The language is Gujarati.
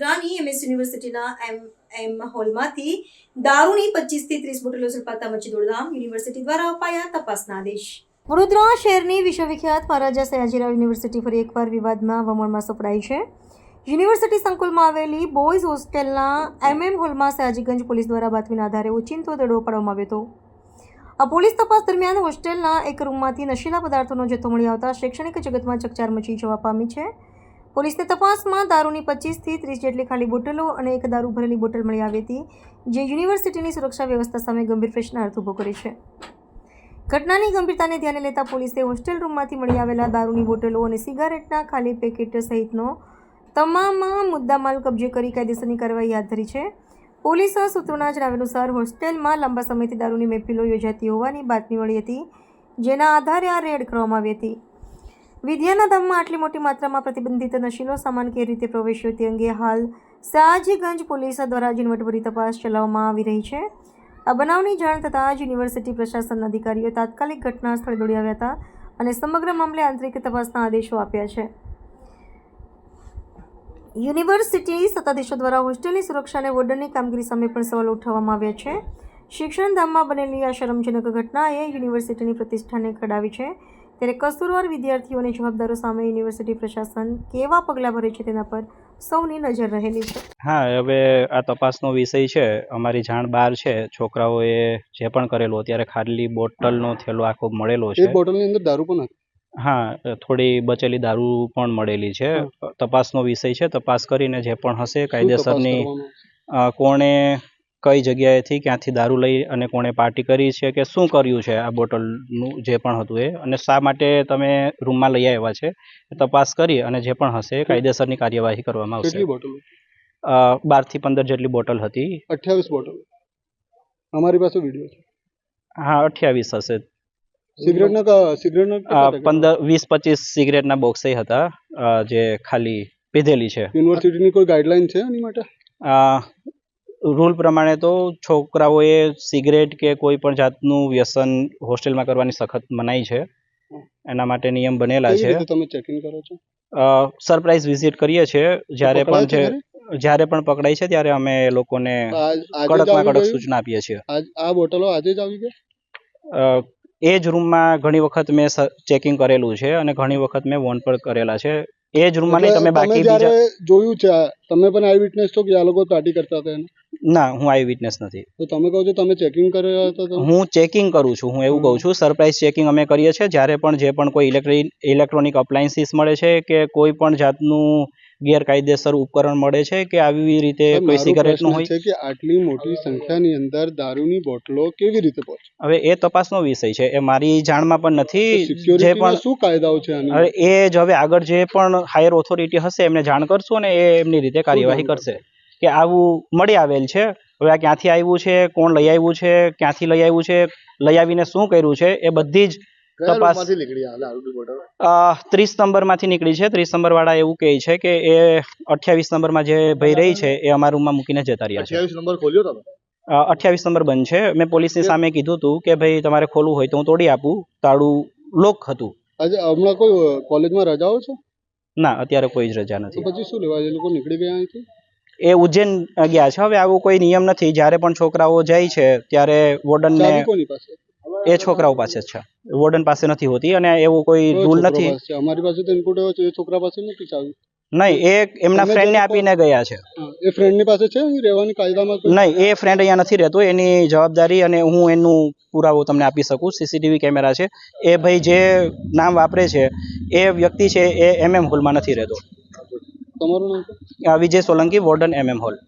યુનિવર્સિટીના એમ એમ હોલમાંથી દારૂની પચીસથી ત્રીસ બોટલો ઝડપાતા મચી દોડધામ યુનિવર્સિટી દ્વારા અપાયા તપાસના આદેશ. વડોદરા શહેરની વિશ્વવિખ્યાત મહારાજા સયાજીરાવ યુનિવર્સિટી ફરી એકવાર વિવાદમાં વમણમાં સપડાઈ છે. યુનિવર્સિટી સંકુલમાં આવેલી બોયઝ હોસ્ટેલના એમએમ હોલમાં સયાજીગંજ પોલીસ દ્વારા બાતમીના આધારે ઓચિંતો દડો પાડવામાં આવ્યો હતો. આ પોલીસ તપાસ દરમિયાન હોસ્ટેલના એક રૂમમાંથી નશીલા પદાર્થોનો જથ્થો મળી આવતા શૈક્ષણિક જગતમાં ચકચાર મચી જવા પામી છે. પોલીસની તપાસમાં દારૂની પચીસથી ત્રીસ જેટલી ખાલી બોટલો અને એક દારૂ ભરેલી બોટલ મળી આવી હતી, જે યુનિવર્સિટીની સુરક્ષા વ્યવસ્થા સામે ગંભીર પ્રશ્નાર્થ ઊભો કરે છે. ઘટનાની ગંભીરતાને ધ્યાને લેતા પોલીસે હોસ્ટેલ રૂમમાંથી મળી આવેલા દારૂની બોટલો અને સિગારેટના ખાલી પેકેટ સહિતનો તમામ મુદ્દામાલ કબજે કરી કાયદેસરની કાર્યવાહી હાથ ધરી છે. પોલીસ સૂત્રોના જણાવ્યા અનુસાર હોસ્ટેલમાં લાંબા સમયથી દારૂની મહેફિલો યોજાતી હોવાની બાતમી મળી હતી, જેના આધારે આ રેડ કરવામાં આવી હતી. વિદ્યાના ધામમાં આટલી મોટી માત્રામાં પ્રતિબંધિત નશીલો સામાન કેવી રીતે પ્રવેશ્યો તે અંગે હાલ સાજીગંજ પોલીસ દ્વારા ઝીણવટભરી તપાસ ચલાવવામાં આવી રહી છે. આ બનાવની જાણ થતાં જ યુનિવર્સિટી પ્રશાસનના અધિકારીઓ તાત્કાલિક ઘટના સ્થળે દોડી આવ્યા હતા અને સમગ્ર મામલે આંતરિક તપાસના આદેશો આપ્યા છે. યુનિવર્સિટી સત્તાધીશો દ્વારા હોસ્ટેલની સુરક્ષા અને વોર્ડનની કામગીરી સામે પણ સવાલ ઉઠાવવામાં આવ્યા છે. શિક્ષણધામમાં બનેલી આ શરમજનક ઘટનાએ યુનિવર્સિટીની પ્રતિષ્ઠાને ખડાવી છે. ત્યારે કસૂરવાર વિદ્યાર્થીઓની જવાબદારો સામે યુનિવર્સિટી પ્રશાસન કેવા પગલાં ભરે છે તેના પર સૌની નજર રહેલી છે. હા હવે આ તપાસનો વિષય છે. અમારી જાણ બહાર છે. છોકરાઓએ જે પણ કરેલું અત્યારે ખાલી બોટલનો થેલો આખો મળેલો છે. બોટલની અંદર દારૂ પણ હા થોડી બચેલી દારૂ પણ મળેલી છે. તપાસનો વિષય છે. તપાસ કરીને જે પણ હશે કાયદેસરની કોણે કઈ જગ્યાએથી ક્યાંથી દારૂ લઈ અને કોણે પાર્ટી કરી છે કે શું કર્યું છે આ બોટલનું જે પણ હતું એ? અને શા માટે તમે રૂમમાં લઈ આવ્યા છે? તપાસ કરી અને જે પણ હશે કાયદેસરની કાર્યવાહી કરવામાં આવશે. કેટલી બોટલો? બારથી પંદર જેટલી બોટલ હતી. અઠ્યાવીસ બોટલ. અમારી પાસે વીડિયો છે. હા અઠ્યાવીસ હશે. સિગરેટના સિગરેટના? પંદર વીસ પચીસ સિગરેટના બોક્સે હતા જે ખાલી પીધેલી છે. યુનિવર્સિટીની કોઈ ગાઈડલાઈન છે એની માટે? રૂલ પ્રમાણે તો છોકરાઓએ સિગરેટ કે કોઈ પણ જાતનું વ્યસન હોસ્ટેલમાં કરવાની સખત મનાઈ છે. એના માટે નિયમ બનેલા છે. તમે ચેકિંગ કરો છો? સરપ્રાઇઝ વિઝિટ કરીએ છીએ. જ્યારે પણ છે જ્યારે પણ પકડાય છે ત્યારે અમે લોકોને કડકમાં કડક સૂચના આપીએ છીએ. આ બોટલો આજે જ આવી ગઈ? એ જ રૂમમાં ઘણી વખત મેં ચેકિંગ કરેલું છે અને ઘણી વખત મેં વોન પણ કરેલા છે. એ જ રૂમમાં નહીં તમે બાકી બીજા જોયું છે તમે પણ આઈ વિટનેસ છો કે આ લોકો પાર્ટી કરતા હતા ના હું આઈ વિટનેસ નથી. તો તમે કહો છો તમે ચેકિંગ કર્યા હતા હું ચેકિંગ કરું છું હું એવું કહું છું સરપ્રાઇઝ ચેકિંગ અમે કરીએ છીએ જ્યારે પણ જે પણ કોઈ ઇલેક્ટ્રિક ઇલેક્ટ્રોનિક અપ્લાયન્સીસ મળે છે કે કોઈ પણ જાતનું ગેરકાયદેસર ઉપકરણ મળે છે કે આવી રીતે કોઈ સિગારેટનું હોય? છે કે આટલી મોટી સંખ્યાની અંદર દારૂની બોટલો કેવી રીતે પહોંચે? હવે એ તપાસનો વિષય છે. એ મારી જાણમાં પણ નથી. જે પણ શું કાયદાઓ છે હવે એ જ હવે આગળ જે પણ હાયર ઓથોરિટી હશે એમને જાણ કરશું અને એ એમની રીતે કાર્યવાહી કરશે. કે આવું મળી આવેલ છે. હવે આ ક્યાંથી આવ્યું છે? કોણ લઈ આવ્યું છે? ક્યાંથી લઈ આવ્યું છે? લઈ આવીને શું કર્યું છે? એ બધી જ તપાસ- ત્રીસ નંબરમાંથી નીકળી છે. ત્રીસ નંબર વાળા એવું કહે છે કે એ અઠ્યાવીસ નંબરમાં જે ભાઈ રહી છે એ અમારા રૂમમાં મૂકીને જતા રહ્યા છે. અઠ્યાવીસ નંબર ખોલ્યો તમે? અઠ્યાવીસ નંબર બંધ છે. મેં પોલીસની સામે કીધું હતું કે ભાઈ તમારે ખોલવું હોય તો હું તોડી આપું. તાળું લોક હતું. હમણાં કોઈ કોલેજમાં રજાઓ છે? ના અત્યારે કોઈ જ રજા નથી. પછી શું લેવા? એ લોકો નીકળી ગયા અહીંથી? એ ઉજ્જૈન ગયા છે. હવે આવો કોઈ નિયમ નથી. જ્યારે પણ છોકરાઓ જાય છે ત્યારે વોર્ડનને ને કોની પાસે? એ છોકરાઓ પાસે છે. વોર્ડન પાસે નથી હોતી અને એવું કોઈ રૂલ નથી. અમારી પાસે તો ઇનપુટ એ છોકરા પાસે નથી ચાવી નહીં એ એમના ફ્રેન્ડને આપીને ગયા છે. એ ફ્રેન્ડની પાસે છે? રહેવાની કાયદામાં નહીં એ ફ્રેન્ડ અહીંયા નથી રહેતો. એની જવાબદારી અને હું એનું પુરાવો તમને આપી શકું. સીસીટીવી કેમેરા છે. એ ભાઈ જે નામ વાપરે છે એ વ્યક્તિ છે એ એમએમ હોલમાં નથી રહેતો. તમારું નામ આ Vijay Solanki warden MM hall